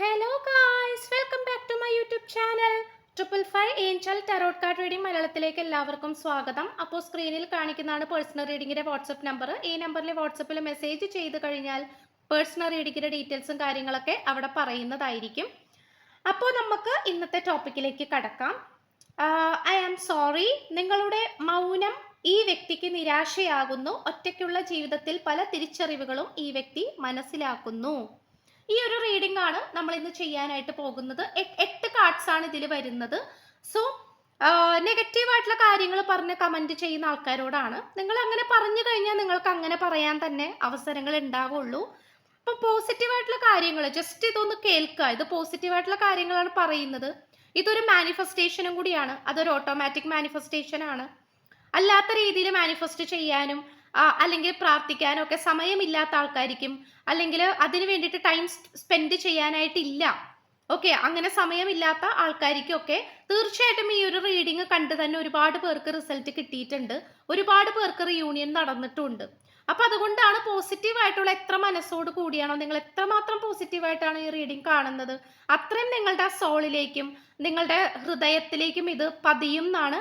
Hello guys welcome back to my YouTube channel triple five angel tarot card reading മലയാളത്തിലേക്ക് എല്ലാവർക്കും സ്വാഗതം. അപ്പോൾ സ്ക്രീനിൽ കാണിക്കുന്നതാണ് പേഴ്സണൽ റീഡിങ്ങിന്റെ വാട്സപ്പ് നമ്പർ ഈ നമ്പറിൽ വാട്സപ്പിൽ മെസ്സേജ് ചെയ്ത് കഴിഞ്ഞാൽ പേഴ്സണൽ റീഡിങ്ങിന്റെ ഡീറ്റെയിൽസും കാര്യങ്ങളൊക്കെ അവിടെ പറയുന്നതായിരിക്കും. അപ്പോൾ നമുക്ക് ഇന്നത്തെ ടോപ്പിക്കിലേക്ക് കടക്കാം. ഐ ആം സോറി നിങ്ങളുടെ മൗനം ഈ വ്യക്തിക്ക് നിരാശയാകുന്നു. ഒറ്റയ്ക്കുള്ള ജീവിതത്തിൽ പല തിരിച്ചറിവുകളും ഈ വ്യക്തി മനസ്സിലാക്കുന്നു. ഈ ഒരു റീഡിംഗ് ആണ് നമ്മൾ ഇന്ന് ചെയ്യാനായിട്ട് പോകുന്നത്. എട്ട് കാർഡ്സ് ആണ് ഇതിൽ വരുന്നത്. സോ നെഗറ്റീവ് ആയിട്ടുള്ള കാര്യങ്ങൾ പറഞ്ഞ് കമന്റ് ചെയ്യുന്ന ആൾക്കാരോടാണ്. നിങ്ങൾ അങ്ങനെ പറഞ്ഞു കഴിഞ്ഞാൽ നിങ്ങൾക്ക് അങ്ങനെ പറയാൻ തന്നെ അവസരങ്ങൾ ഉണ്ടാവുള്ളൂ. അപ്പൊ പോസിറ്റീവ് ആയിട്ടുള്ള കാര്യങ്ങൾ ജസ്റ്റ് ഇതൊന്ന് കേൾക്കുക. ഇത് പോസിറ്റീവ് ആയിട്ടുള്ള കാര്യങ്ങളാണ് പറയുന്നത്. ഇതൊരു മാനിഫെസ്റ്റേഷനും കൂടിയാണ്. അതൊരു ഓട്ടോമാറ്റിക് മാനിഫെസ്റ്റേഷൻ ആണ്. അല്ലാത്ത രീതിയിൽ മാനിഫെസ്റ്റ് ചെയ്യാനും അല്ലെങ്കിൽ പ്രാർത്ഥിക്കാനൊക്കെ സമയമില്ലാത്ത ആൾക്കാരിക്കും. അല്ലെങ്കിൽ അതിന് വേണ്ടിയിട്ട് ടൈം സ്പെൻഡ് ചെയ്യാനായിട്ടില്ല. ഓക്കെ അങ്ങനെ സമയമില്ലാത്ത ആൾക്കാർക്കൊക്കെ തീർച്ചയായിട്ടും ഈ ഒരു റീഡിങ് കണ്ട് തന്നെ ഒരുപാട് പേർക്ക് റിസൾട്ട് കിട്ടിയിട്ടുണ്ട്. ഒരുപാട് പേർക്ക് റിയൂണിയൻ നടന്നിട്ടുണ്ട്. അപ്പൊ അതുകൊണ്ടാണ് പോസിറ്റീവായിട്ടുള്ള എത്ര മനസ്സോട് കൂടിയാണോ നിങ്ങൾ എത്രമാത്രം പോസിറ്റീവായിട്ടാണ് ഈ റീഡിങ് കാണുന്നത്? അത്രയും നിങ്ങളുടെ സോളിലേക്കും നിങ്ങളുടെ ഹൃദയത്തിലേക്കും ഇത് പതിയും എന്നാണ്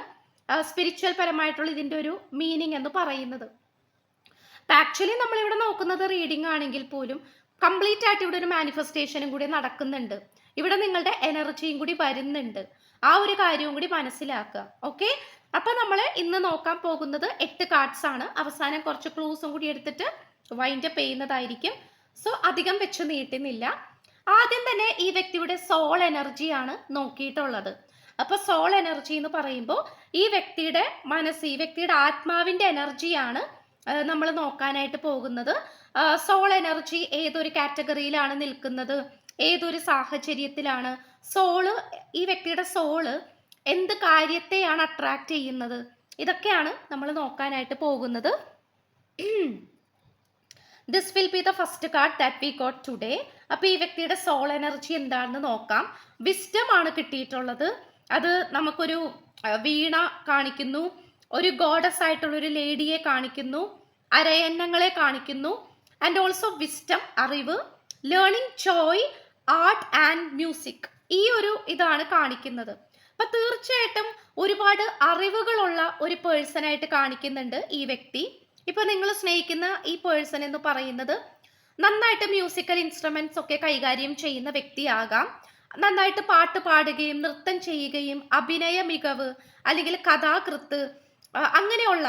സ്പിരിച്വൽ പരമായിട്ടുള്ള ഇതിന്റെ ഒരു മീനിങ് എന്ന് പറയുന്നത്. ആക്ച്വലി നമ്മളിവിടെ നോക്കുന്നത് റീഡിംഗ് ആണെങ്കിൽ പോലും കംപ്ലീറ്റ് ആയിട്ട് ഇവിടെ ഒരു മാനിഫെസ്റ്റേഷനും കൂടി നടക്കുന്നുണ്ട്. ഇവിടെ നിങ്ങളുടെ എനർജിയും കൂടി വരുന്നുണ്ട്. ആ ഒരു കാര്യവും കൂടി മനസ്സിലാക്കുക. ഓക്കെ അപ്പൊ നമ്മൾ ഇന്ന് നോക്കാൻ പോകുന്നത് എട്ട് കാർഡ്സ് ആണ്. അവസാനം കുറച്ച് ക്ലൂസും കൂടി എടുത്തിട്ട് വൈൻഡ് അപ്പ് ചെയ്യുന്നതായിരിക്കും. സോ അധികം വെച്ച് നീട്ടുന്നില്ല. ആദ്യം തന്നെ ഈ വ്യക്തിയുടെ സോൾ എനർജിയാണ് നോക്കിയിട്ടുള്ളത്. അപ്പൊ സോൾ എനർജി എന്ന് പറയുമ്പോൾ ഈ വ്യക്തിയുടെ മനസ്സ് ഈ വ്യക്തിയുടെ ആത്മാവിന്റെ എനർജിയാണ് നമ്മൾ നോക്കാനായിട്ട് പോകുന്നത് സോൾ എനർജി ഏതൊരു കാറ്റഗറിയിലാണ് നിൽക്കുന്നത്? ഏതൊരു സാഹചര്യത്തിലാണ്? സോൾ ഈ വ്യക്തിയുടെ സോൾ എന്ത് കാര്യത്തെയാണ് അട്രാക്റ്റ് ചെയ്യുന്നത്? ഇതൊക്കെയാണ് നമ്മൾ നോക്കാനായിട്ട് പോകുന്നത്. This will be the first card that we got today അപ്പോൾ ഈ വ്യക്തിയുടെ സോൾ എനർജി എന്താണെന്ന് നോക്കാം. വിസ്റ്റം ആണ് കിട്ടിയിട്ടുള്ളത്. അത് നമുക്കൊരു വീണ കാണിക്കുന്നു. ഒരു ഗോഡസ് ആയിട്ടുള്ള ഒരു ലേഡിയെ കാണിക്കുന്നു. അരയന്നങ്ങളെ കാണിക്കുന്നു. ആൻഡ് ഓൾസോ വിസ്റ്റം അറിവ് ലേണിംഗ് ചോയ് ആർട്ട് ആൻഡ് മ്യൂസിക് ഈ ഒരു ഇതാണ് കാണിക്കുന്നത്. അപ്പൊ തീർച്ചയായിട്ടും ഒരുപാട് അറിവുകളുള്ള ഒരു പേഴ്സണായിട്ട് കാണിക്കുന്നുണ്ട് ഈ വ്യക്തി. ഇപ്പൊ നിങ്ങൾ സ്നേഹിക്കുന്ന ഈ പേഴ്സൺ എന്ന് പറയുന്നത് നന്നായിട്ട് മ്യൂസിക്കൽ ഇൻസ്ട്രുമെന്റ്സ് ഒക്കെ കൈകാര്യം ചെയ്യുന്ന വ്യക്തിയാകാം. നന്നായിട്ട് പാട്ട് പാടുകയും നൃത്തം ചെയ്യുകയും അഭിനയ മികവ് അല്ലെങ്കിൽ കഥാകൃത്ത് അങ്ങനെയുള്ള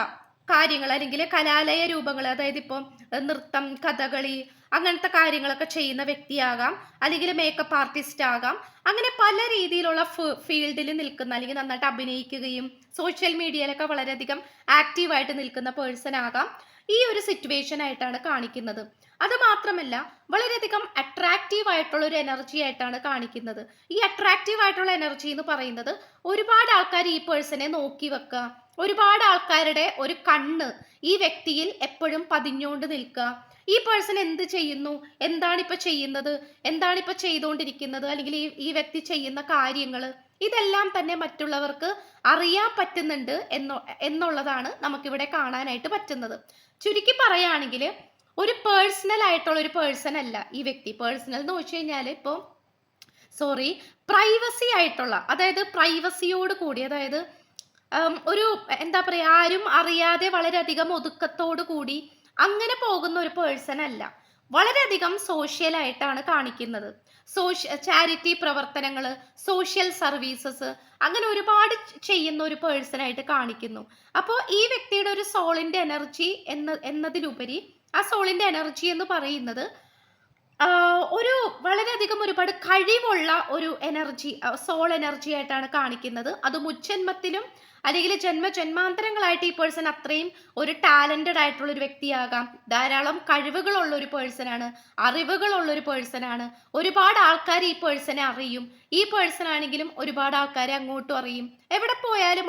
കാര്യങ്ങൾ അല്ലെങ്കിൽ കലാലയ രൂപങ്ങൾ അതായത് ഇപ്പോൾ നൃത്തം കഥകളി അങ്ങനത്തെ കാര്യങ്ങളൊക്കെ ചെയ്യുന്ന വ്യക്തിയാകാം അല്ലെങ്കിൽ മേക്കപ്പ് ആർട്ടിസ്റ്റ് ആകാം. അങ്ങനെ പല രീതിയിലുള്ള ഫീൽഡിൽ നിൽക്കുന്ന അല്ലെങ്കിൽ നന്നായിട്ട് അഭിനയിക്കുകയും സോഷ്യൽ മീഡിയയിലൊക്കെ വളരെയധികം ആക്റ്റീവായിട്ട് നിൽക്കുന്ന പേഴ്സൺ ആകാം ഈ ഒരു സിറ്റുവേഷൻ ആയിട്ടാണ് കാണിക്കുന്നത്. അത് മാത്രമല്ല വളരെയധികം അട്രാക്റ്റീവ് ആയിട്ടുള്ള ഒരു എനർജി ആയിട്ടാണ് കാണിക്കുന്നത്. ഈ അട്രാക്റ്റീവ് ആയിട്ടുള്ള എനർജി എന്ന് പറയുന്നത് ഒരുപാട് ആൾക്കാർ ഈ പേഴ്സണെ നോക്കി വെക്കുക ഒരുപാട് ആൾക്കാരുടെ ഒരു കണ്ണ് ഈ വ്യക്തിയിൽ എപ്പോഴും പതിഞ്ഞുകൊണ്ട് നിൽക്കുക. ഈ പേഴ്സൺ എന്ത് ചെയ്യുന്നു? എന്താണ് ഇപ്പൊ ചെയ്യുന്നത്? എന്താണ് ഇപ്പൊ ചെയ്തുകൊണ്ടിരിക്കുന്നത് അല്ലെങ്കിൽ ഈ ഈ വ്യക്തി ചെയ്യുന്ന കാര്യങ്ങൾ? ഇതെല്ലാം തന്നെ മറ്റുള്ളവർക്ക് അറിയാൻ പറ്റുന്നുണ്ട് എന്നോ എന്നുള്ളതാണ് നമുക്കിവിടെ കാണാനായിട്ട് പറ്റുന്നത്. ചുരുക്കി പറയുകയാണെങ്കിൽ ഒരു പേഴ്സണൽ ആയിട്ടുള്ള ഒരു പേഴ്സൺ അല്ല ഈ വ്യക്തി. പേഴ്സണൽ എന്ന് വെച്ച് കഴിഞ്ഞാൽ ഇപ്പോൾ സോറി പ്രൈവസി ആയിട്ടുള്ള അതായത് പ്രൈവസിയോട് കൂടി അതായത് ഒരു എന്താ പറയുക ആരും അറിയാതെ വളരെയധികം ഒതുക്കത്തോടു കൂടി അങ്ങനെ പോകുന്ന ഒരു പേഴ്സൺ അല്ല. വളരെയധികം സോഷ്യലായിട്ടാണ് കാണിക്കുന്നത്. സോഷ്യ ചാരിറ്റി പ്രവർത്തനങ്ങൾ സോഷ്യൽ സർവീസസ് അങ്ങനെ ഒരുപാട് ചെയ്യുന്ന ഒരു പേഴ്സൺ ആയിട്ട് കാണിക്കുന്നു. അപ്പോൾ ഈ വ്യക്തിയുടെ ഒരു സോളിന്റെ എനർജി എന്ന എന്നതിലുപരി ആ സോളിന്റെ എനർജി എന്ന് പറയുന്നത് ഒരു വളരെയധികം ഒരുപാട് കഴിവുള്ള ഒരു എനർജി സോൾ എനർജി ആയിട്ടാണ് കാണിക്കുന്നത്. അത് മുജ്ജന്മത്തിലും അല്ലെങ്കിൽ ജന്മ ജന്മാന്തരങ്ങളായിട്ട് ഈ പേഴ്സൺ അത്രയും ഒരു ടാലന്റഡ് ആയിട്ടുള്ള ഒരു വ്യക്തിയാകാം. ധാരാളം കഴിവുകളുള്ള ഒരു പേഴ്സൺ ആണ് അറിവുകളുള്ള ഒരു പേഴ്സൺ ആണ്. ഒരുപാട് ആൾക്കാർ ഈ പേഴ്സണെ അറിയും. ഈ പേഴ്സൺ ആണെങ്കിലും ഒരുപാട് ആൾക്കാരെ അങ്ങോട്ടും അറിയും. എവിടെ പോയാലും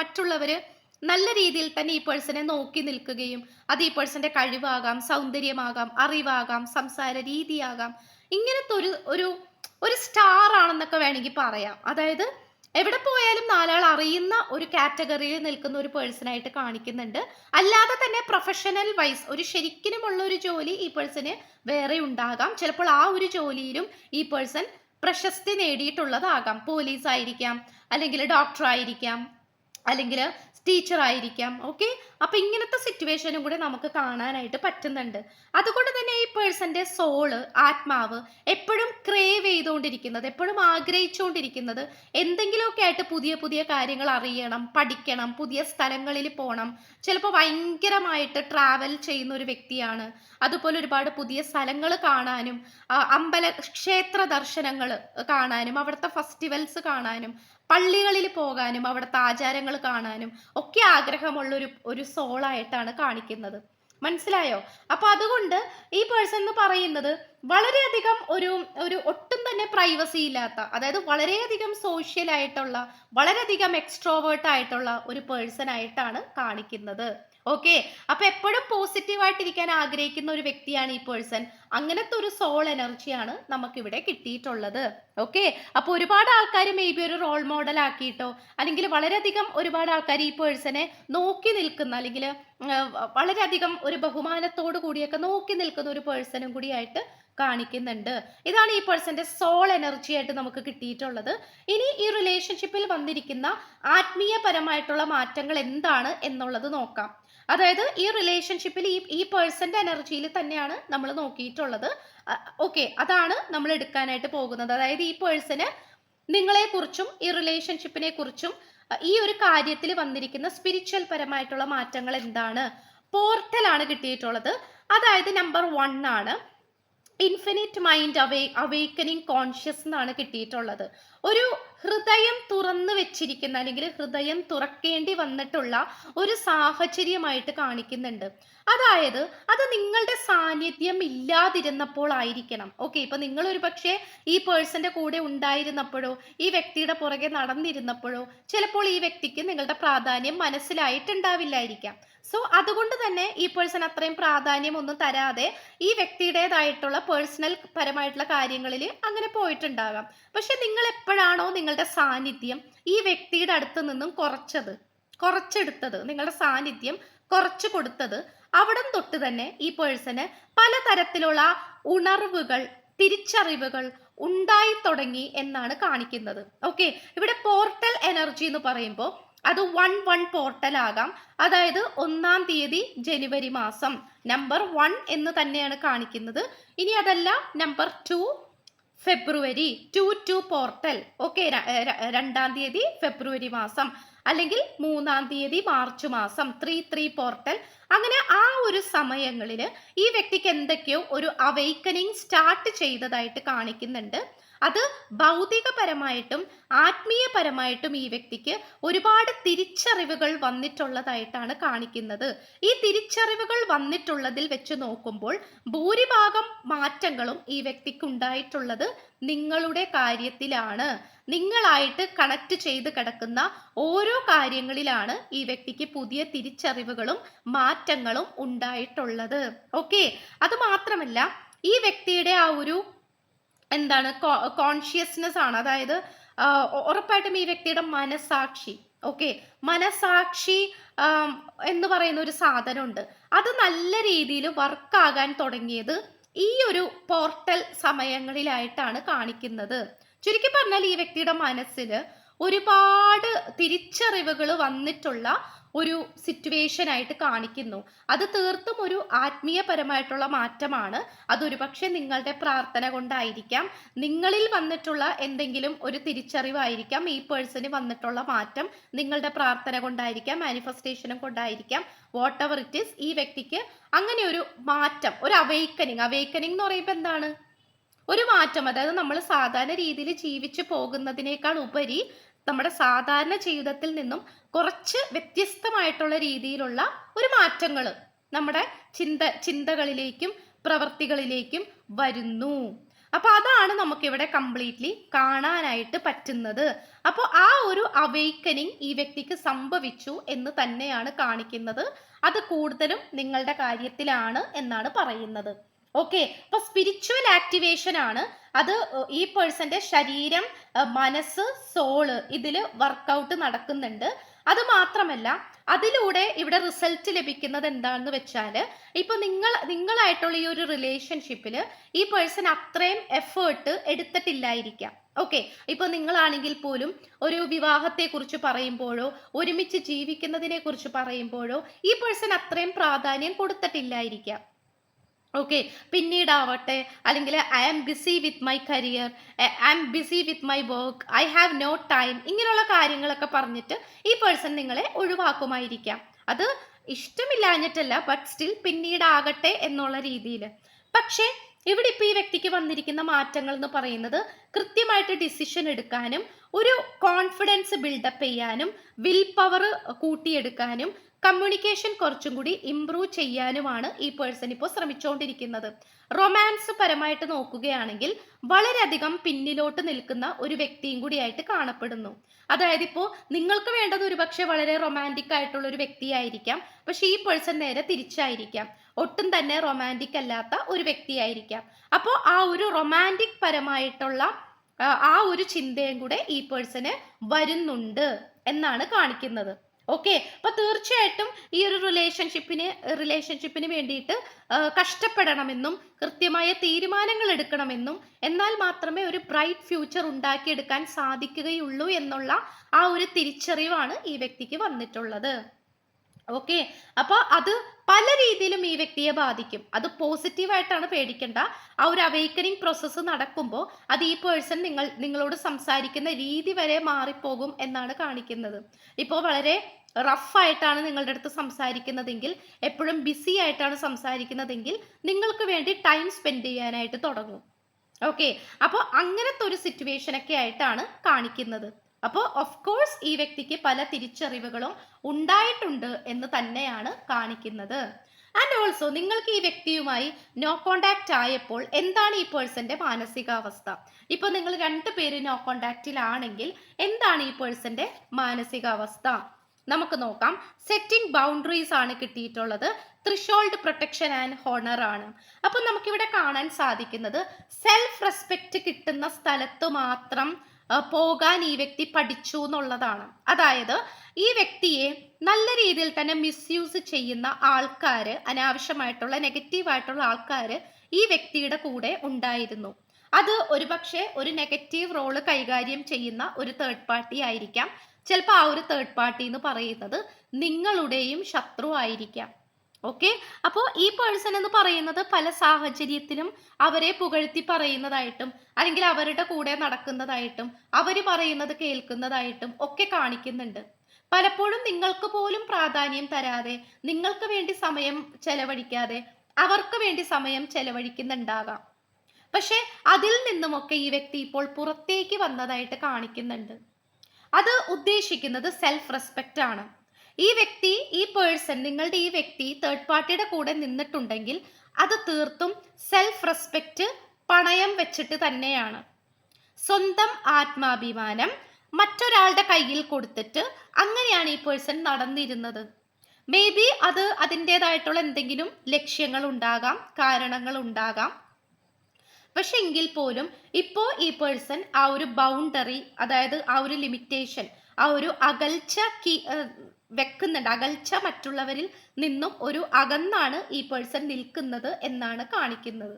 മറ്റുള്ളവര് നല്ല രീതിയിൽ തന്നെ ഈ പേഴ്സണെ നോക്കി നിൽക്കുകയും അത് ഈ പേഴ്സന്റെ കഴിവാകാം സൗന്ദര്യമാകാം അറിവാകാം സംസാര രീതിയാകാം. ഇങ്ങനത്തെ ഒരു ഒരു ഒരു സ്റ്റാർ ആണെന്നൊക്കെ വേണമെങ്കിൽ പറയാം. അതായത് എവിടെ പോയാലും നാലാൾ അറിയുന്ന ഒരു കാറ്റഗറിയിൽ നിൽക്കുന്ന ഒരു പേഴ്സണായിട്ട് കാണിക്കുന്നുണ്ട്. അല്ലാതെ തന്നെ പ്രൊഫഷണൽ വൈസ് ഒരു ശരിക്കിനുമുള്ള ഒരു ജോലി ഈ പേഴ്സന് വേറെ ഉണ്ടാകാം. ചിലപ്പോൾ ആ ഒരു ജോലിയിലും ഈ പേഴ്സൺ പ്രശസ്തി നേടിയിട്ടുള്ളതാകാം. പോലീസ് ആയിരിക്കാം അല്ലെങ്കിൽ ഡോക്ടർ ആയിരിക്കാം അല്ലെങ്കിൽ ടീച്ചർ ആയിരിക്കാം ഓക്കെ അപ്പൊ ഇങ്ങനത്തെ സിറ്റുവേഷനും കൂടെ നമുക്ക് കാണാനായിട്ട് പറ്റുന്നുണ്ട്. അതുകൊണ്ട് തന്നെ ഈ പേഴ്സന്റെ സോൾ ആത്മാവ് എപ്പോഴും ക്രേവ് ചെയ്തുകൊണ്ടിരിക്കുന്നത് എപ്പോഴും ആഗ്രഹിച്ചുകൊണ്ടിരിക്കുന്നത് എന്തെങ്കിലുമൊക്കെ ആയിട്ട് പുതിയ പുതിയ കാര്യങ്ങൾ അറിയണം പഠിക്കണം പുതിയ സ്ഥലങ്ങളിൽ പോകണം ചിലപ്പോൾ ഭയങ്കരമായിട്ട് ട്രാവൽ ചെയ്യുന്ന ഒരു വ്യക്തിയാണ്. അതുപോലെ ഒരുപാട് പുതിയ സ്ഥലങ്ങൾ കാണാനും അമ്പല ക്ഷേത്ര ദർശനങ്ങൾ കാണാനും അവിടുത്തെ ഫെസ്റ്റിവൽസ് കാണാനും പള്ളികളിൽ പോകാനും അവിടുത്തെ ആചാരങ്ങൾ കാണാനും ഒക്കെ ആഗ്രഹമുള്ള ഒരു ഒരു സോളായിട്ടാണ് കാണിക്കുന്നത്. മനസ്സിലായോ? അപ്പൊ അതുകൊണ്ട് ഈ പേഴ്സൺ എന്ന് പറയുന്നത് വളരെയധികം ഒരു ഒരു ഒട്ടും തന്നെ പ്രൈവസി ഇല്ലാത്ത അതായത് വളരെയധികം സോഷ്യൽ ആയിട്ടുള്ള വളരെയധികം എക്സ്ട്രോവേർട്ട് ആയിട്ടുള്ള ഒരു പേഴ്സൺ ആയിട്ടാണ് കാണിക്കുന്നത്. ഓക്കെ അപ്പൊ എപ്പോഴും പോസിറ്റീവ് ആയിട്ടിരിക്കാൻ ആഗ്രഹിക്കുന്ന ഒരു വ്യക്തിയാണ് ഈ പേഴ്സൺ അങ്ങനത്തെ ഒരു സോൾ എനർജിയാണ് നമുക്കിവിടെ കിട്ടിയിട്ടുള്ളത്. ഓക്കെ അപ്പൊ ഒരുപാട് ആൾക്കാർ മേ ബി ഒരു റോൾ മോഡൽ ആക്കിയിട്ടോ അല്ലെങ്കിൽ വളരെയധികം ഒരുപാട് ആൾക്കാർ ഈ പേഴ്സണെ നോക്കി നിൽക്കുന്ന അല്ലെങ്കിൽ വളരെയധികം ഒരു ബഹുമാനത്തോടു കൂടിയൊക്കെ നോക്കി നിൽക്കുന്ന ഒരു പേഴ്സണും കൂടിയായിട്ട് കാണിക്കുന്നുണ്ട്. ഇതാണ് ഈ പേഴ്സന്റെ സോൾ എനർജി ആയിട്ട് നമുക്ക് കിട്ടിയിട്ടുള്ളത്. ഇനി ഈ റിലേഷൻഷിപ്പിൽ വന്നിരിക്കുന്ന ആത്മീയപരമായിട്ടുള്ള മാറ്റങ്ങൾ എന്താണ് എന്നുള്ളത് നോക്കാം. അതായത് ഈ റിലേഷൻഷിപ്പിൽ ഈ ഈ പേഴ്സന്റെ എനർജിയിൽ തന്നെയാണ് നമ്മൾ നോക്കിയിട്ടുള്ളത്. ഓക്കെ അതാണ് നമ്മൾ എടുക്കാനായിട്ട് പോകുന്നത്. അതായത് ഈ പേഴ്സന് നിങ്ങളെക്കുറിച്ചും ഈ റിലേഷൻഷിപ്പിനെ കുറിച്ചും ഈ ഒരു കാര്യത്തിൽ വന്നിരിക്കുന്ന സ്പിരിച്വൽ പരമായിട്ടുള്ള മാറ്റങ്ങൾ എന്താണ്? പോർട്ടലാണ് കിട്ടിയിട്ടുള്ളത്. അതായത് നമ്പർ വൺ ആണ്. ഇൻഫിനിറ്റ് മൈൻഡ് അവേ അവേക്കനിങ് കോൺഷ്യസ് എന്നാണ് കിട്ടിയിട്ടുള്ളത്. ഒരു ഹൃദയം തുറന്നു വെച്ചിരിക്കുന്ന അല്ലെങ്കിൽ ഹൃദയം തുറക്കേണ്ടി വന്നിട്ടുള്ള ഒരു സാഹചര്യമായിട്ട് കാണിക്കുന്നുണ്ട്. അതായത് അത് നിങ്ങളുടെ സാന്നിധ്യം ഇല്ലാതിരുന്നപ്പോൾ ആയിരിക്കണം. ഓക്കെ ഇപ്പൊ നിങ്ങൾ ഒരു പക്ഷേ ഈ പേഴ്സന്റെ കൂടെ ഉണ്ടായിരുന്നപ്പോഴോ ഈ വ്യക്തിയുടെ പുറകെ നടന്നിരുന്നപ്പോഴോ ചിലപ്പോൾ ഈ വ്യക്തിക്ക് നിങ്ങളുടെ പ്രാധാന്യം മനസ്സിലായിട്ടുണ്ടാവില്ലായിരിക്കാം. സോ അതുകൊണ്ട് തന്നെ ഈ പേഴ്സൺ അത്രയും പ്രാധാന്യം ഒന്നും തരാതെ ഈ വ്യക്തിയുടേതായിട്ടുള്ള പേഴ്സണൽ പരമായിട്ടുള്ള കാര്യങ്ങളിൽ അങ്ങനെ പോയിട്ടുണ്ടാകാം. പക്ഷെ നിങ്ങൾ എപ്പോഴാണോ നിങ്ങളുടെ സാന്നിധ്യം ഈ വ്യക്തിയുടെ അടുത്ത് നിന്നും കുറച്ചത് കുറച്ചെടുത്തത് നിങ്ങളുടെ സാന്നിധ്യം കുറച്ച് കൊടുത്തത് അവിടം തൊട്ട് തന്നെ ഈ പേഴ്സന് പലതരത്തിലുള്ള ഉണർവുകൾ തിരിച്ചറിവുകൾ ഉണ്ടായി തുടങ്ങി എന്നാണ് കാണിക്കുന്നത്. ഓക്കെ ഇവിടെ പോർട്ടൽ എനർജി എന്ന് പറയുമ്പോൾ അത് വൺ വൺ പോർട്ടൽ ആകാം. അതായത് ഒന്നാം തീയതി ജനുവരി മാസം. നമ്പർ വൺ എന്ന് തന്നെയാണ് കാണിക്കുന്നത്. ഇനി അതല്ല number two February two two portal. Okay രണ്ടാം തീയതി ഫെബ്രുവരി മാസം. അല്ലെങ്കിൽ മൂന്നാം തീയതി മാർച്ച് മാസം ത്രീ ത്രീ പോർട്ടൽ അങ്ങനെ ആ ഒരു സമയങ്ങളിൽ ഈ വ്യക്തിക്ക് എന്തൊക്കെയോ ഒരു അവൈക്കനിങ് സ്റ്റാർട്ട് ചെയ്തതായിട്ട് കാണിക്കുന്നുണ്ട്. അത് ഭൗതികപരമായിട്ടും ആത്മീയപരമായിട്ടും ഈ വ്യക്തിക്ക് ഒരുപാട് തിരിച്ചറിവുകൾ വന്നിട്ടുള്ളതായിട്ടാണ് കാണിക്കുന്നത്. ഈ തിരിച്ചറിവുകൾ വന്നിട്ടുള്ളതിൽ വെച്ച് നോക്കുമ്പോൾ ഭൂരിഭാഗം മാറ്റങ്ങളും ഈ വ്യക്തിക്ക് ഉണ്ടായിട്ടുള്ളത് നിങ്ങളുടെ കാര്യത്തിലാണ്. നിങ്ങളായിട്ട് കണക്ട് ചെയ്ത് കിടക്കുന്ന ഓരോ കാര്യങ്ങളിലാണ് ഈ വ്യക്തിക്ക് പുതിയ തിരിച്ചറിവുകളും മാറ്റങ്ങളും ഉണ്ടായിട്ടുള്ളത്. ഓക്കെ അത് മാത്രമല്ല ഈ വ്യക്തിയുടെ ആ ഒരു എന്താണ് കോൺഷ്യസ്നെസ് ആണ്. അതായത് ഉറപ്പായിട്ടും ഈ വ്യക്തിയുടെ മനസാക്ഷി. ഓക്കെ മനസാക്ഷി എന്ന് പറയുന്ന ഒരു സാധനമുണ്ട്. അത് നല്ല രീതിയിൽ വർക്കാകാൻ തുടങ്ങിയത് ഈ ഒരു പോർട്ടൽ സമയങ്ങളിലായിട്ടാണ് കാണിക്കുന്നത്. ചുരുക്കി പറഞ്ഞാൽ ഈ വ്യക്തിയുടെ മനസ്സിൽ ഒരുപാട് തിരിച്ചറിവുകൾ വന്നിട്ടുള്ള ഒരു സിറ്റുവേഷൻ ആയിട്ട് കാണിക്കുന്നു. അത് തീർത്തും ഒരു ആത്മീയപരമായിട്ടുള്ള മാറ്റമാണ്. അതൊരു പക്ഷെ നിങ്ങളുടെ പ്രാർത്ഥന കൊണ്ടായിരിക്കാം. നിങ്ങളിൽ വന്നിട്ടുള്ള എന്തെങ്കിലും ഒരു തിരിച്ചറിവായിരിക്കാം. ഈ പേഴ്സണിൽ വന്നിട്ടുള്ള മാറ്റം നിങ്ങളുടെ പ്രാർത്ഥന കൊണ്ടായിരിക്കാം മാനിഫെസ്റ്റേഷനും കൊണ്ടായിരിക്കാം. വാട്ട് എവർ ഇറ്റ് ഈസ് ഈ വ്യക്തിക്ക് അങ്ങനെ ഒരു മാറ്റം ഒരു അവേക്കനിങ് അവേക്കനിങ് എന്ന് പറയുമ്പോൾ എന്താണ്? ഒരു മാറ്റം. അതായത് നമ്മൾ സാധാരണ രീതിയിൽ ജീവിച്ചു പോകുന്നതിനേക്കാൾ ഉപരി നമ്മുടെ സാധാരണ ജീവിതത്തിൽ നിന്നും കുറച്ച് വ്യത്യസ്തമായിട്ടുള്ള രീതിയിലുള്ള ഒരു മാറ്റങ്ങൾ നമ്മുടെ ചിന്ത ചിന്തകളിലേക്കും പ്രവർത്തികളിലേക്കും വരുന്നു. അപ്പോൾ അതാണ് നമുക്കിവിടെ കംപ്ലീറ്റ്ലി കാണാനായിട്ട് പറ്റുന്നത്. അപ്പോൾ ആ ഒരു അവേക്കനിങ് ഈ വ്യക്തിക്ക് സംഭവിച്ചു എന്ന് തന്നെയാണ് കാണിക്കുന്നത്. അത് കൂടുതലും നിങ്ങളുടെ കാര്യത്തിലാണ് എന്നാണ് പറയുന്നത്. ഓക്കെ അപ്പൊ സ്പിരിച്വൽ ആക്ടിവേഷൻ ആണ്. അത് ഈ പേഴ്സന്റെ ശരീരം മനസ്സ് സോൾ ഇതിൽ വർക്കൗട്ട് നടക്കുന്നുണ്ട്. അത് മാത്രമല്ല അതിലൂടെ ഇവിടെ റിസൾട്ട് ലഭിക്കുന്നത് എന്താണെന്ന് വെച്ചാൽ ഇപ്പൊ നിങ്ങൾ നിങ്ങളായിട്ടുള്ള ഈ ഒരു റിലേഷൻഷിപ്പിൽ ഈ പേഴ്സൺ അത്രയും എഫേർട്ട് എടുത്തിട്ടില്ലായിരിക്കാം. ഓക്കെ ഇപ്പൊ നിങ്ങളാണെങ്കിൽ പോലും ഒരു വിവാഹത്തെ കുറിച്ച് പറയുമ്പോഴോ ഒരുമിച്ച് ജീവിക്കുന്നതിനെ കുറിച്ച് പറയുമ്പോഴോ ഈ പേഴ്സൺ അത്രയും പ്രാധാന്യം കൊടുത്തിട്ടില്ലായിരിക്കാം. ഓക്കെ പിന്നീടാവട്ടെ അല്ലെങ്കിൽ I am busy with my career I am busy with my work I have no time ഇങ്ങനെയുള്ള കാര്യങ്ങളൊക്കെ പറഞ്ഞിട്ട് ഈ പേഴ്സൺ നിങ്ങളെ ഒഴിവാക്കുമായിരിക്കാം. അത് ഇഷ്ടമില്ലാഞ്ഞിട്ടല്ല ബട്ട് സ്റ്റിൽ പിന്നീടാകട്ടെ എന്നുള്ള രീതിയിൽ പക്ഷേ ഇവിടെ ഇപ്പോൾ ഈ വ്യക്തിക്ക് വന്നിരിക്കുന്ന മാറ്റങ്ങൾ എന്ന് പറയുന്നത് കൃത്യമായിട്ട് ഡിസിഷൻ എടുക്കാനും ഒരു കോൺഫിഡൻസ് ബിൽഡപ്പ് ചെയ്യാനും വിൽ പവർ കൂട്ടിയെടുക്കാനും കമ്മ്യൂണിക്കേഷൻ കുറച്ചും കൂടി ഇംപ്രൂവ് ചെയ്യാനുമാണ് ഈ പേഴ്സൺ ഇപ്പോൾ ശ്രമിച്ചുകൊണ്ടിരിക്കുന്നത് റൊമാൻസ് പരമായിട്ട് നോക്കുകയാണെങ്കിൽ വളരെയധികം പിന്നിലോട്ട് നിൽക്കുന്ന ഒരു വ്യക്തിയും കൂടിയായിട്ട് കാണപ്പെടുന്നു. അതായത് ഇപ്പോൾ നിങ്ങൾക്ക് വേണ്ടത് ഒരുപക്ഷെ വളരെ റൊമാന്റിക് ആയിട്ടുള്ള ഒരു വ്യക്തിയായിരിക്കാം. പക്ഷെ ഈ പേഴ്സൺ നേരെ തിരിച്ചായിരിക്കാം. ഒട്ടും തന്നെ റൊമാന്റിക് അല്ലാത്ത ഒരു വ്യക്തിയായിരിക്കാം. അപ്പോൾ ആ ഒരു റൊമാന്റിക് പരമായിട്ടുള്ള ആ, ഒരു ചിന്തയും കൂടെ ഈ പേഴ്സന് വരുന്നുണ്ട് എന്നാണ് കാണിക്കുന്നത്. ഓക്കെ അപ്പൊ തീർച്ചയായിട്ടും ഈ ഒരു റിലേഷൻഷിപ്പിന് റിലേഷൻഷിപ്പിന് വേണ്ടിയിട്ട് കഷ്ടപ്പെടണമെന്നും കൃത്യമായ തീരുമാനങ്ങൾ എടുക്കണമെന്നും എന്നാൽ മാത്രമേ ഒരു ബ്രൈറ്റ് ഫ്യൂച്ചർ ഉണ്ടാക്കിയെടുക്കാൻ സാധിക്കുകയുള്ളൂ എന്നുള്ള ആ ഒരു തിരിച്ചറിവാണ് ഈ വ്യക്തിക്ക് വന്നിട്ടുള്ളത്. ഓക്കെ അപ്പോൾ അത് പല രീതിയിലും ഈ വ്യക്തിയെ ബാധിക്കും. അത് പോസിറ്റീവായിട്ടാണ് പേടിക്കേണ്ട. ആ ഒരു അവേക്കനിങ് പ്രോസസ്സ് നടക്കുമ്പോൾ അത് ഈ പേഴ്സൺ നിങ്ങൾ നിങ്ങളോട് സംസാരിക്കുന്ന രീതി വരെ മാറിപ്പോകും എന്നാണ് കാണിക്കുന്നത്. ഇപ്പോൾ വളരെ റഫായിട്ടാണ് നിങ്ങളുടെ അടുത്ത് സംസാരിക്കുന്നതെങ്കിൽ എപ്പോഴും ബിസി ആയിട്ടാണ് സംസാരിക്കുന്നതെങ്കിൽ നിങ്ങൾക്ക് വേണ്ടി ടൈം സ്പെൻഡ് ചെയ്യാനായിട്ട് തുടങ്ങും. ഓക്കെ അപ്പോൾ അങ്ങനത്തെ ഒരു സിറ്റുവേഷനൊക്കെ ആയിട്ടാണ് കാണിക്കുന്നത്. അപ്പോൾ ഓഫ് കോഴ്സ് ഈ വ്യക്തിക്ക് പല തിരിച്ചറിവുകളും ഉണ്ടായിട്ടുണ്ട് എന്ന് തന്നെയാണ് കാണിക്കുന്നത്. ആൻഡ് ഓൾസോ നിങ്ങൾക്ക് ഈ വ്യക്തിയുമായി നോ കോണ്ടാക്ട് ആയപ്പോൾ എന്താണ് ഈ പേഴ്സന്റെ മാനസികാവസ്ഥ? ഇപ്പൊ നിങ്ങൾ രണ്ടു പേര് നോ കോണ്ടാക്റ്റിലാണെങ്കിൽ എന്താണ് ഈ പേഴ്സന്റെ മാനസികാവസ്ഥ? നമുക്ക് നോക്കാം. സെറ്റിംഗ് ബൗണ്ടറീസ് ആണ് കിട്ടിയിട്ടുള്ളത്. ത്രിഷോൾഡ് പ്രൊട്ടക്ഷൻ ആൻഡ് ഹോണർ ആണ്. അപ്പൊ നമുക്കിവിടെ കാണാൻ സാധിക്കുന്നത് സെൽഫ് റെസ്പെക്റ്റ് കിട്ടുന്ന സ്ഥലത്ത് മാത്രം പോകാൻ ഈ വ്യക്തി പഠിച്ചു എന്നുള്ളതാണ്. അതായത് ഈ വ്യക്തിയെ നല്ല രീതിയിൽ തന്നെ മിസ്യൂസ് ചെയ്യുന്ന ആൾക്കാര് അനാവശ്യമായിട്ടുള്ള നെഗറ്റീവായിട്ടുള്ള ആൾക്കാര് ഈ വ്യക്തിയുടെ കൂടെ ഉണ്ടായിരുന്നു. അത് ഒരുപക്ഷെ ഒരു നെഗറ്റീവ് റോൾ കൈകാര്യം ചെയ്യുന്ന ഒരു തേർഡ് പാർട്ടി ആയിരിക്കാം. ചിലപ്പോൾ ആ ഒരു തേർഡ് പാർട്ടി എന്ന് പറയുന്നത് നിങ്ങളുടെയും ശത്രു ആയിരിക്കാം. ഓക്കെ? അപ്പോൾ ഈ പേഴ്സൺ എന്ന് പറയുന്നത് പല സാഹചര്യത്തിലും അവരെ പുകഴ്ത്തി പറയുന്നതായിട്ടും അല്ലെങ്കിൽ അവരുടെ കൂടെ നടക്കുന്നതായിട്ടും അവർ പറയുന്നത് കേൾക്കുന്നതായിട്ടും ഒക്കെ കാണിക്കുന്നുണ്ട്. പലപ്പോഴും നിങ്ങൾക്ക് പോലും പ്രാധാന്യം തരാതെ നിങ്ങൾക്ക് വേണ്ടി സമയം ചെലവഴിക്കാതെ അവർക്ക് വേണ്ടി സമയം ചെലവഴിക്കുന്നുണ്ടാകാം. പക്ഷെ അതിൽ നിന്നുമൊക്കെ ഈ വ്യക്തി ഇപ്പോൾ പുറത്തേക്ക് വന്നതായിട്ട് കാണിക്കുന്നുണ്ട്. അത് ഉദ്ദേശിക്കുന്നത് സെൽഫ് റെസ്പെക്റ്റ് ആണ്. ഈ വ്യക്തി ഈ പേഴ്സൺ നിങ്ങളുടെ ഈ വ്യക്തി തേർഡ് പാർട്ടിയുടെ കൂടെ നിന്നിട്ടുണ്ടെങ്കിൽ അത് തീർത്തും സെൽഫ് റെസ്പെക്റ്റ് പണയം വെച്ചിട്ട് തന്നെയാണ്. സ്വന്തം ആത്മാഭിമാനം മറ്റൊരാളുടെ കയ്യിൽ കൊടുത്തിട്ട് അങ്ങനെയാണ് ഈ പേഴ്സൺ നടന്നിരുന്നത്. മേ ബി അത് അതിന്റെതായിട്ടുള്ള എന്തെങ്കിലും ലക്ഷ്യങ്ങൾ ഉണ്ടാകാം കാരണങ്ങൾ ഉണ്ടാകാം. പക്ഷെ എങ്കിൽ പോലും ഇപ്പോൾ ഈ പേഴ്സൺ ആ ഒരു ബൗണ്ടറി അതായത് ആ ഒരു ലിമിറ്റേഷൻ ആ ഒരു അകൽച്ച വെക്കുന്നുണ്ട്. അകൽച്ച മറ്റുള്ളവരിൽ നിന്നും ഒരു അകന്നാണ് ഈ പേഴ്സൺ നിൽക്കുന്നത് എന്നാണ് കാണിക്കുന്നത്.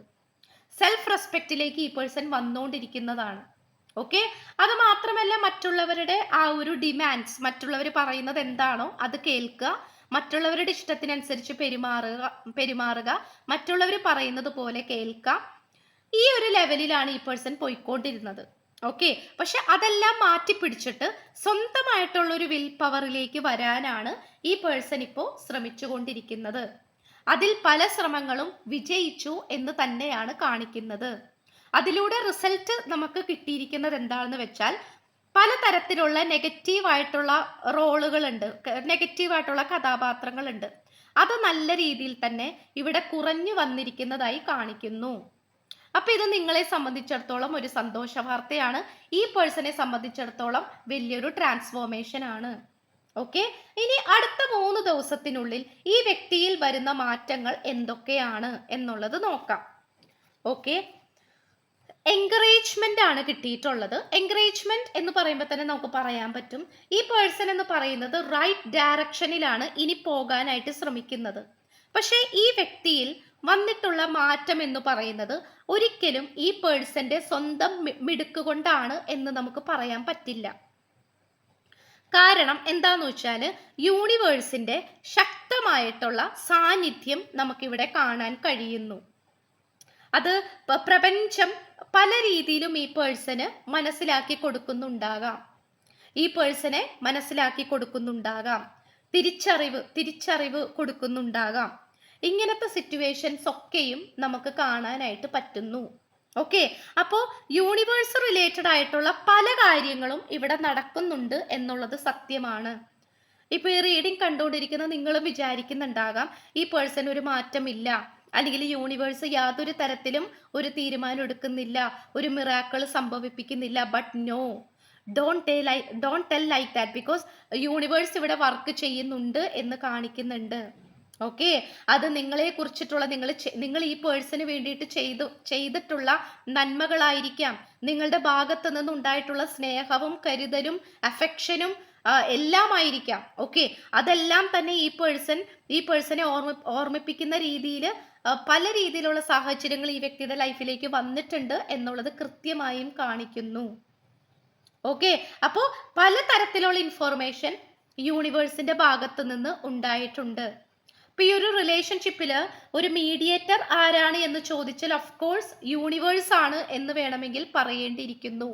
സെൽഫ് റെസ്പെക്റ്റിലേക്ക് ഈ പേഴ്സൺ വന്നുകൊണ്ടിരിക്കുന്നതാണ്. ഓക്കെ അത് മാത്രമല്ല മറ്റുള്ളവരുടെ ആ ഒരു ഡിമാൻഡ്സ് മറ്റുള്ളവർ പറയുന്നത് എന്താണോ അത് കേൾക്കുക. മറ്റുള്ളവരുടെ ഇഷ്ടത്തിനനുസരിച്ച് പെരുമാറുക പെരുമാറുക. മറ്റുള്ളവർ പറയുന്നത് പോലെ കേൾക്കുക. ഈ ഒരു ലെവലിലാണ് ഈ പേഴ്സൺ പോയിക്കൊണ്ടിരുന്നത്. ഓക്കെ പക്ഷെ അതെല്ലാം മാറ്റി പിടിച്ചിട്ട് സ്വന്തമായിട്ടുള്ള ഒരു വിൽ പവറിലേക്ക് വരാനാണ് ഈ പേഴ്സൺ ഇപ്പോൾ ശ്രമിച്ചുകൊണ്ടിരിക്കുന്നത്. അതിൽ പല ശ്രമങ്ങളും വിജയിച്ചു എന്ന് തന്നെയാണ് കാണിക്കുന്നത്. അതിലൂടെ റിസൾട്ട് നമുക്ക് കിട്ടിയിരിക്കുന്നത് എന്താണെന്ന് വെച്ചാൽ പലതരത്തിലുള്ള നെഗറ്റീവ് ആയിട്ടുള്ള റോളുകളുണ്ട് നെഗറ്റീവ് ആയിട്ടുള്ള കഥാപാത്രങ്ങളുണ്ട്. അത് നല്ല രീതിയിൽ തന്നെ ഇവിടെ കുറഞ്ഞു വന്നിരിക്കുന്നതായി കാണിക്കുന്നു. അപ്പൊ ഇത് നിങ്ങളെ സംബന്ധിച്ചിടത്തോളം ഒരു സന്തോഷ വാർത്തയാണ്. ഈ പേഴ്സണെ സംബന്ധിച്ചിടത്തോളം വലിയൊരു ട്രാൻസ്ഫോർമേഷൻ ആണ്. ഓക്കെ ഇനി അടുത്ത മൂന്ന് ദിവസത്തിനുള്ളിൽ ഈ വ്യക്തിയിൽ വരുന്ന മാറ്റങ്ങൾ എന്തൊക്കെയാണ് എന്നുള്ളത് നോക്കാം. ഓക്കെ എൻകറേജ്മെന്റ് ആണ് കിട്ടിയിട്ടുള്ളത്. എൻകറേജ്മെന്റ് എന്ന് പറയുമ്പോൾ തന്നെ നമുക്ക് പറയാൻ പറ്റും. ഈ പേഴ്സൺ എന്ന് പറയുന്നത് റൈറ്റ് ഡയറക്ഷനിലാണ് ഇനി പോകാനായിട്ട് ശ്രമിക്കുന്നത്. പക്ഷേ ഈ വ്യക്തിയിൽ വന്നിട്ടുള്ള മാറ്റം എന്ന് പറയുന്നത് ഒരിക്കലും ഈ പേഴ്സന്റെ സ്വന്തം മിടുക്ക് കൊണ്ടാണ് എന്ന് നമുക്ക് പറയാൻ പറ്റില്ല. കാരണം എന്താന്ന് വെച്ചാൽ യൂണിവേഴ്സിന്റെ ശക്തമായിട്ടുള്ള സാന്നിധ്യം നമുക്കിവിടെ കാണാൻ കഴിയുന്നു. അത് പ്രപഞ്ചം പല രീതിയിലും ഈ പേഴ്സന് മനസ്സിലാക്കി കൊടുക്കുന്നുണ്ടാകാം. ഈ പേഴ്സനെ മനസ്സിലാക്കി കൊടുക്കുന്നുണ്ടാകാം. തിരിച്ചറിവ് തിരിച്ചറിവ് കൊടുക്കുന്നുണ്ടാകാം. ഇങ്ങനത്തെ സിറ്റുവേഷൻസ് ഒക്കെയും നമുക്ക് കാണാനായിട്ട് പറ്റുന്നു. ഓക്കെ അപ്പോൾ യൂണിവേഴ്സ് റിലേറ്റഡ് ആയിട്ടുള്ള പല കാര്യങ്ങളും ഇവിടെ നടക്കുന്നുണ്ട് എന്നുള്ളത് സത്യമാണ്. ഇപ്പൊ ഈ റീഡിംഗ് കണ്ടുകൊണ്ടിരിക്കുന്ന നിങ്ങളും വിചാരിക്കുന്നുണ്ടാകാം ഈ പേഴ്സൺ ഒരു മാറ്റമില്ല. അല്ലെങ്കിൽ യൂണിവേഴ്സ് യാതൊരു തരത്തിലും ഒരു തീരുമാനം എടുക്കുന്നില്ല ഒരു miracle സംഭവിപ്പിക്കുന്നില്ല. But no don't tell lie don't tell like that because universe ഇവിടെ വർക്ക് ചെയ്യുന്നുണ്ട് എന്ന് കാണിക്കുന്നുണ്ട്. ഓക്കെ അത് നിങ്ങളെ കുറിച്ചിട്ടുള്ള നിങ്ങൾ നിങ്ങൾ ഈ പേഴ്സന് വേണ്ടിയിട്ട് ചെയ്തു ചെയ്തിട്ടുള്ള നന്മകളായിരിക്കാം. നിങ്ങളുടെ ഭാഗത്ത് നിന്നുണ്ടായിട്ടുള്ള സ്നേഹവും കരുതലും അഫെക്ഷനും എല്ലാമായിരിക്കാം. ഓക്കെ അതെല്ലാം തന്നെ ഈ പേഴ്സൺ ഈ പേഴ്സണെ ഓർമ്മ ഓർമ്മിപ്പിക്കുന്ന രീതിയിൽ പല രീതിയിലുള്ള സാഹചര്യങ്ങൾ ഈ വ്യക്തിയുടെ ലൈഫിലേക്ക് വന്നിട്ടുണ്ട് എന്നുള്ളത് കൃത്യമായും കാണിക്കുന്നു. ഓക്കെ അപ്പോൾ പല തരത്തിലുള്ള ഇൻഫോർമേഷൻ യൂണിവേഴ്സിന്റെ ഭാഗത്ത് നിന്ന് ഉണ്ടായിട്ടുണ്ട്. ഇപ്പൊ ഈ ഒരു റിലേഷൻഷിപ്പിൽ ഒരു മീഡിയേറ്റർ ആരാണ് എന്ന് ചോദിച്ചാൽ ഓഫ് കോഴ്സ് യൂണിവേഴ്സ് ആണ് എന്ന് വേണമെങ്കിൽ പറയേണ്ടിയിരിക്കുന്നു.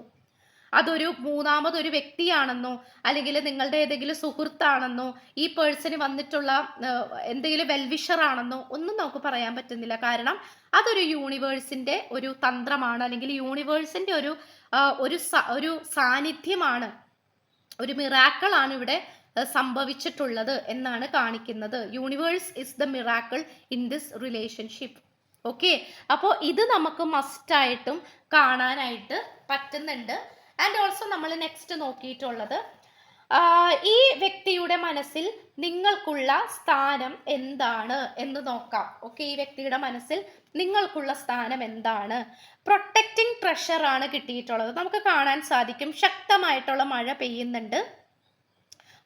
അതൊരു മൂന്നാമതൊരു വ്യക്തിയാണെന്നോ അല്ലെങ്കിൽ നിങ്ങളുടെ ഏതെങ്കിലും സുഹൃത്താണെന്നോ ഈ പേഴ്സണ് വന്നിട്ടുള്ള എന്തെങ്കിലും വെൽവിഷർ ആണെന്നോ ഒന്നും നമുക്ക് പറയാൻ പറ്റുന്നില്ല. കാരണം അതൊരു യൂണിവേഴ്സിന്റെ ഒരു തന്ത്രമാണ് അല്ലെങ്കിൽ യൂണിവേഴ്സിന്റെ ഒരു ഒരു ഒരു സാന്നിധ്യമാണ്. ഒരു മിറാക്കളാണ് ഇവിടെ സംഭവിച്ചിട്ടുള്ളത് എന്നാണ് കാണിക്കുന്നത്. Universe is the miracle in this relationship okay അപ്പോൾ ഇത് നമുക്ക് മസ്റ്റായിട്ടും കാണാനായിട്ട് പറ്റുന്നുണ്ട്. ആൻഡ് ഓൾസോ നമ്മൾ നെക്സ്റ്റ് നോക്കിയിട്ടുള്ളത് ഈ വ്യക്തിയുടെ മനസ്സിൽ നിങ്ങൾക്കുള്ള സ്ഥാനം എന്താണ് എന്ന് നോക്കാം. ഓക്കെ ഈ വ്യക്തിയുടെ മനസ്സിൽ നിങ്ങൾക്കുള്ള സ്ഥാനം എന്താണ്? പ്രൊട്ടക്റ്റിംഗ് പ്രഷറാണ് കിട്ടിയിട്ടുള്ളത്. നമുക്ക് കാണാൻ സാധിക്കും. ശക്തമായിട്ടുള്ള മഴ പെയ്യുന്നുണ്ട്.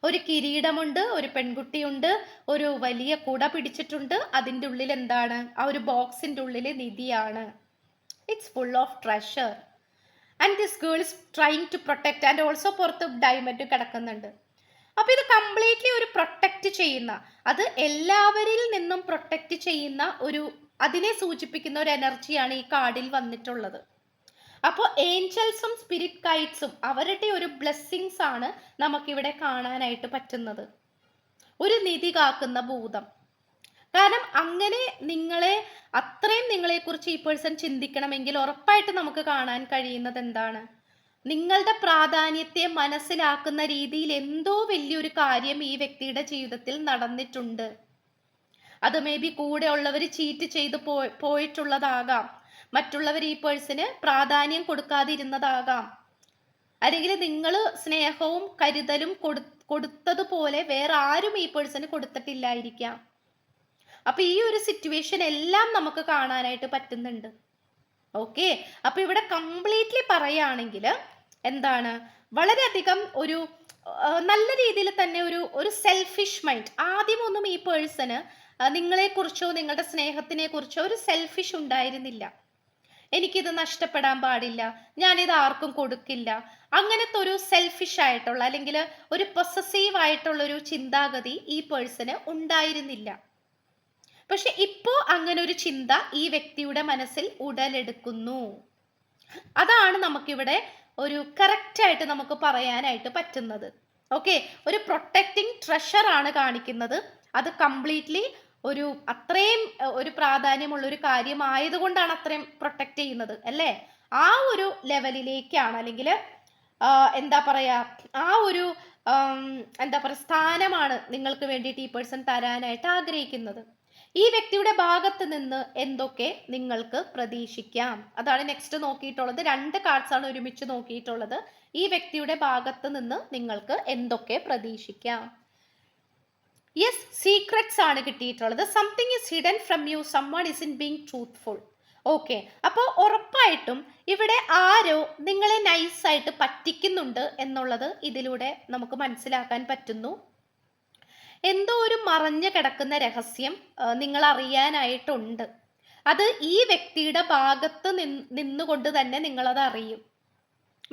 ഒരു കിരീടമുണ്ട് ഒരു പെൺകുട്ടിയുണ്ട് ഒരു വലിയ കുട പിടിച്ചിട്ടുണ്ട്. അതിന്റെ ഉള്ളിൽ എന്താണ്? ആ ഒരു ബോക്സിന്റെ ഉള്ളിൽ നിധിയാണ്. It's full of treasure and this girl is trying to protect and also പുറത്ത് ഡയമണ്ട് കിടക്കുന്നുണ്ട്. അപ്പോൾ ഇത് കംപ്ലീറ്റ്ലി ഒരു പ്രൊട്ടക്റ്റ് ചെയ്യുന്ന അത് എല്ലാവരിൽ നിന്നും പ്രൊട്ടക്റ്റ് ചെയ്യുന്ന ഒരു അതിനെ സൂചിപ്പിക്കുന്ന ഒരു എനർജിയാണ് ഈ കാർഡിൽ വന്നിട്ടുള്ളത്. അപ്പോൾ ഏഞ്ചൽസും സ്പിരിറ്റ് ഗൈഡ്സും അവരുടെ ഒരു ബ്ലെസ്സിങ്സ് ആണ് നമുക്കിവിടെ കാണാനായിട്ട് പറ്റുന്നത്. ഒരു നിധി കാക്കുന്ന ഭൂതം. കാരണം അങ്ങനെ നിങ്ങളെ അത്രയും നിങ്ങളെക്കുറിച്ച് ഈ പേഴ്സൺ ചിന്തിക്കണമെങ്കിൽ ഉറപ്പായിട്ട് നമുക്ക് കാണാൻ കഴിയുന്നത് എന്താണ്? നിങ്ങളുടെ പ്രാധാന്യത്തെ മനസ്സിലാക്കുന്ന രീതിയിൽ എന്തോ വലിയൊരു കാര്യം ഈ വ്യക്തിയുടെ ജീവിതത്തിൽ നടന്നിട്ടുണ്ട്. അത് മേ ബി കൂടെ ഉള്ളവർ ചീറ്റ് ചെയ്ത് പോയി പോയിട്ടുള്ളതാകാം. മറ്റുള്ളവർ ഈ പേഴ്സന് പ്രാധാന്യം കൊടുക്കാതിരുന്നതാകാം. അല്ലെങ്കിൽ നിങ്ങൾ സ്നേഹവും കരുതലും കൊടു കൊടുത്തതുപോലെ വേറെ ആരും ഈ പേഴ്സന് കൊടുത്തിട്ടില്ലായിരിക്കാം. അപ്പൊ ഈ ഒരു സിറ്റുവേഷൻ എല്ലാം നമുക്ക് കാണാനായിട്ട് പറ്റുന്നുണ്ട്. ഓക്കെ? അപ്പൊ ഇവിടെ കംപ്ലീറ്റ്ലി പറയുകയാണെങ്കിൽ എന്താണ്? വളരെയധികം ഒരു നല്ല രീതിയിൽ തന്നെ ഒരു ഒരു സെൽഫിഷ് മൈൻഡ് ആദ്യമൊന്നും ഈ പേഴ്സണ് നിങ്ങളെക്കുറിച്ചോ നിങ്ങളുടെ സ്നേഹത്തിനെ കുറിച്ചോ ഒരു സെൽഫിഷ് ഉണ്ടായിരുന്നില്ല. എനിക്കിത് നഷ്ടപ്പെടാൻ പാടില്ല. ഞാനിത് ആർക്കും കൊടുക്കില്ല. അങ്ങനത്തെ ഒരു സെൽഫിഷ് ആയിട്ടുള്ള അല്ലെങ്കിൽ ഒരു പൊസസീവ് ആയിട്ടുള്ള ഒരു ചിന്താഗതി ഈ പേഴ്സന് ഉണ്ടായിരുന്നില്ല. പക്ഷെ ഇപ്പോ അങ്ങനെ ഒരു ചിന്ത ഈ വ്യക്തിയുടെ മനസ്സിൽ ഉടലെടുക്കുന്നു. അതാണ് നമുക്കിവിടെ ഒരു കറക്റ്റ് ആയിട്ട് നമുക്ക് പറയാനായിട്ട് പറ്റുന്നത്. ഓക്കെ ഒരു പ്രൊട്ടക്റ്റിംഗ് ട്രഷർ ആണ് കാണിക്കുന്നത്. അത് കംപ്ലീറ്റ്ലി ഒരു അത്രയും ഒരു പ്രാധാന്യമുള്ള ഒരു കാര്യമായതുകൊണ്ടാണ് അത്രയും പ്രൊട്ടക്റ്റ് ചെയ്യുന്നത് അല്ലേ? ആ ഒരു ലെവലിലേക്കാണ് അല്ലെങ്കിൽ എന്താ പറയാ ആ ഒരു എന്താ പറയുക സ്ഥാനമാണ് നിങ്ങൾക്ക് വേണ്ടിയിട്ട് ഈ പേഴ്സൺ തരാനായിട്ട് ആഗ്രഹിക്കുന്നത്. ഈ വ്യക്തിയുടെ ഭാഗത്ത് നിന്ന് എന്തൊക്കെ നിങ്ങൾക്ക് പ്രതീക്ഷിക്കാം? അതാണ് നെക്സ്റ്റ് നോക്കിയിട്ടുള്ളത്. രണ്ട് കാർഡ്സ് ആണ് ഒരുമിച്ച് നോക്കിയിട്ടുള്ളത്. ഈ വ്യക്തിയുടെ ഭാഗത്ത് നിന്ന് നിങ്ങൾക്ക് എന്തൊക്കെ പ്രതീക്ഷിക്കാം? യെസ് സീക്രറ്റ്സ് ആണ് കിട്ടിയിട്ടുള്ളത്. Something is hidden from you someone is in being truthful okay അപ്പോൾ ഉറപ്പായിട്ടും ഇവിടെ ആരോ നിങ്ങളെ നൈസായിട്ട് പറ്റിക്കുന്നുണ്ട് എന്നുള്ളത് ഇതിലൂടെ നമുക്ക് മനസ്സിലാക്കാൻ പറ്റുന്നു. എന്തോ ഒരു മറഞ്ഞു കിടക്കുന്ന രഹസ്യം നിങ്ങൾ അറിയാനായിട്ടുണ്ട് അത് ഈ വ്യക്തിയുടെ ഭാഗത്ത് നിന്ന് നിന്നുകൊണ്ട് തന്നെ നിങ്ങളത് അറിയും.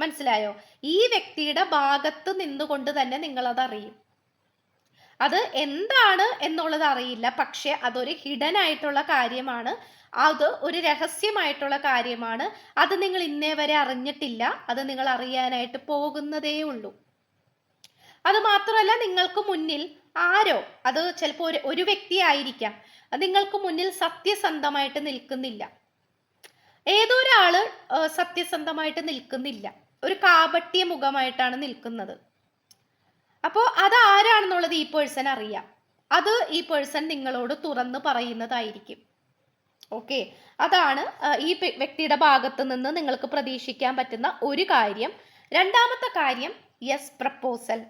മനസ്സിലായോ? ഈ വ്യക്തിയുടെ ഭാഗത്ത് നിന്നുകൊണ്ട് തന്നെ നിങ്ങളത് അറിയും. അത് എന്താണ് എന്നുള്ളത് അറിയില്ല. പക്ഷെ അതൊരു ഹിഡൻ ആയിട്ടുള്ള കാര്യമാണ്. അത് ഒരു രഹസ്യമായിട്ടുള്ള കാര്യമാണ്. അത് നിങ്ങൾ ഇന്നേ വരെ അറിഞ്ഞിട്ടില്ല. അത് നിങ്ങൾ അറിയാനായിട്ട് പോകുന്നതേ ഉള്ളൂ. അത് മാത്രമല്ല നിങ്ങൾക്ക് മുന്നിൽ ആരോ അത് ചിലപ്പോൾ ഒരു ഒരു വ്യക്തി ആയിരിക്കാം. അത് നിങ്ങൾക്ക് മുന്നിൽ സത്യസന്ധമായിട്ട് നിൽക്കുന്നില്ല. ഏതോ ഒരാൾ സത്യസന്ധമായിട്ട് നിൽക്കുന്നില്ല. ഒരു കാപട്യ മുഖമായിട്ടാണ് നിൽക്കുന്നത്. അപ്പോൾ അത് ആരാണെന്നുള്ളത് ഈ പേഴ്സൺ അറിയാം. അത് ഈ പേഴ്സൺ നിങ്ങളോട് തുറന്ന് പറയുന്നതായിരിക്കും. ഓക്കെ അതാണ് ഈ വ്യക്തിയുടെ ഭാഗത്ത് നിന്ന് നിങ്ങൾക്ക് പ്രതീക്ഷിക്കാൻ പറ്റുന്ന ഒരു കാര്യം. രണ്ടാമത്തെ കാര്യം yes proposal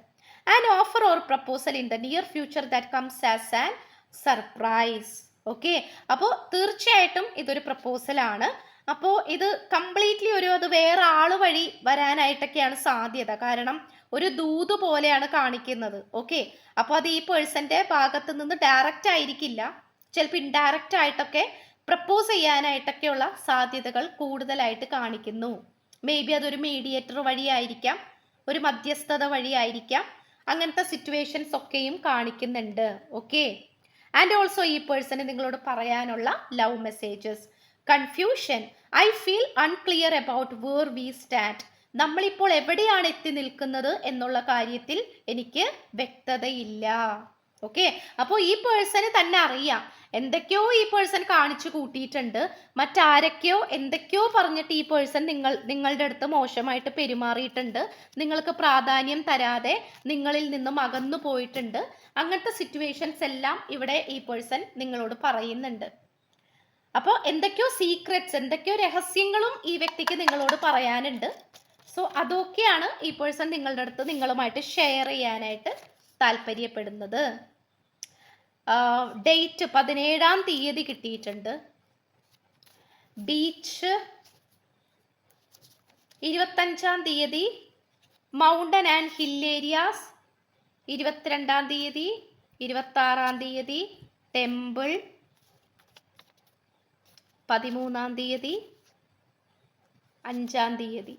an offer or proposal in the near future that comes as an surprise okay അപ്പോൾ തീർച്ചയായിട്ടും ഇതൊരു പ്രപ്പോസലാണ് അപ്പോൾ ഇത് കംപ്ലീറ്റ്ലി ഒരു അത് വേറെ ആൾ വഴി വരാനായിട്ടൊക്കെയാണ് സാധ്യത. കാരണം ഒരു ദൂത് പോലെയാണ് കാണിക്കുന്നത്. ഓക്കെ അപ്പോൾ അത് ഈ പേഴ്സന്റെ ഭാഗത്ത് നിന്ന് ഡയറക്റ്റ് ആയിരിക്കില്ല. ചിലപ്പോൾ ഇൻഡയറക്റ്റ് ആയിട്ടൊക്കെ പ്രപ്പോസ് ചെയ്യാനായിട്ടൊക്കെയുള്ള സാധ്യതകൾ കൂടുതലായിട്ട് കാണിക്കുന്നു. മേ ബി അതൊരു മീഡിയേറ്റർ വഴിയായിരിക്കാം ഒരു മധ്യസ്ഥത വഴിയായിരിക്കാം അങ്ങനത്തെ സിറ്റുവേഷൻസ് ഒക്കെയും കാണിക്കുന്നുണ്ട്. ഓക്കെ ആൻഡ് ഓൾസോ ഈ പേഴ്സണ് നിങ്ങളോട് പറയാനുള്ള love messages confusion I feel unclear about where we stand നമ്മളിപ്പോൾ എവിടെയാണ് എത്തി നിൽക്കുന്നത് എന്നുള്ള കാര്യത്തിൽ എനിക്ക് വ്യക്തതയില്ല. ഓക്കെ അപ്പോൾ ഈ പേഴ്സണ് തന്നെ അറിയാം. എന്തൊക്കെയോ ഈ പേഴ്സൺ കാണിച്ചു കൂട്ടിയിട്ടുണ്ട്. മറ്റാരൊക്കെയോ എന്തൊക്കെയോ പറഞ്ഞിട്ട് ഈ പേഴ്സൺ നിങ്ങൾ നിങ്ങളുടെ അടുത്ത് മോശമായിട്ട് പെരുമാറിയിട്ടുണ്ട്. നിങ്ങൾക്ക് പ്രാധാന്യം തരാതെ നിങ്ങളിൽ നിന്നും അകന്നു പോയിട്ടുണ്ട്. അങ്ങനത്തെ സിറ്റുവേഷൻസ് എല്ലാം ഇവിടെ ഈ പേഴ്സൺ നിങ്ങളോട് പറയുന്നുണ്ട്. അപ്പോൾ എന്തൊക്കെയോ സീക്രറ്റ്സ് എന്തൊക്കെയോ രഹസ്യങ്ങളും ഈ വ്യക്തിക്ക് നിങ്ങളോട് പറയാനുണ്ട്. സോ അതൊക്കെയാണ് ഈ പേഴ്സൺ നിങ്ങളുടെ അടുത്ത് നിങ്ങളുമായിട്ട് ഷെയർ ചെയ്യാനായിട്ട് താല്പര്യപ്പെടുന്നത്. ഡേറ്റ് പതിനേഴാം തീയതി കിട്ടിയിട്ടുണ്ട്. ബീച്ച് ഇരുപത്തഞ്ചാം തീയതി മൗണ്ടൻ ആൻഡ് ഹിൽ ഏരിയാസ് ഇരുപത്തിരണ്ടാം തീയതി ഇരുപത്താറാം തീയതി ടെമ്പിൾ പതിമൂന്നാം തീയതി അഞ്ചാം തീയതി.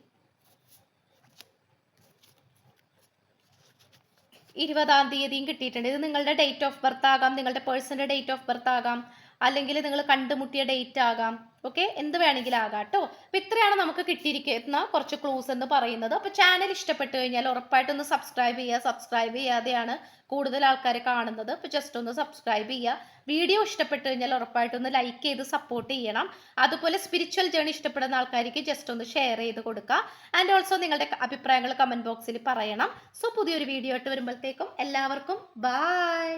ഇരുപതാം തീയതിയും കിട്ടിയിട്ടുണ്ട്. ഇത് നിങ്ങളുടെ ഡേറ്റ് ഓഫ് ബർത്ത് ആകാം നിങ്ങളുടെ പേഴ്സന്റെ ഡേറ്റ് ഓഫ് ബർത്ത് ആകാം. അല്ലെങ്കിൽ നിങ്ങൾ കണ്ടുമുട്ടിയ ഡേറ്റ് ആകാം. ഓക്കെ എന്ത് വേണമെങ്കിലും ആകാം കേട്ടോ അപ്പം ഇത്രയാണ് നമുക്ക് കിട്ടിയിരിക്കുന്ന കുറച്ച് ക്ലൂസ് എന്ന് പറയുന്നത്. അപ്പോൾ ചാനൽ ഇഷ്ടപ്പെട്ടു കഴിഞ്ഞാൽ ഉറപ്പായിട്ടൊന്ന് സബ്സ്ക്രൈബ് ചെയ്യുക. സബ്സ്ക്രൈബ് ചെയ്യാതെയാണ് കൂടുതൽ ആൾക്കാർ കാണുന്നത്. അപ്പോൾ ജസ്റ്റ് ഒന്ന് സബ്സ്ക്രൈബ് ചെയ്യുക. വീഡിയോ ഇഷ്ടപ്പെട്ടു കഴിഞ്ഞാൽ ഉറപ്പായിട്ടൊന്ന് ലൈക്ക് ചെയ്ത് സപ്പോർട്ട് ചെയ്യണം. അതുപോലെ സ്പിരിച്വൽ ജേണി ഇഷ്ടപ്പെടുന്ന ആൾക്കാർക്ക് ജസ്റ്റ് ഒന്ന് ഷെയർ ചെയ്ത് കൊടുക്കുക. ആൻഡ് ഓൾസോ നിങ്ങളുടെ അഭിപ്രായങ്ങൾ കമന്റ് ബോക്സിൽ പറയണം. സോ പുതിയൊരു വീഡിയോ ആയിട്ട് വരുമ്പോഴത്തേക്കും എല്ലാവർക്കും ബൈ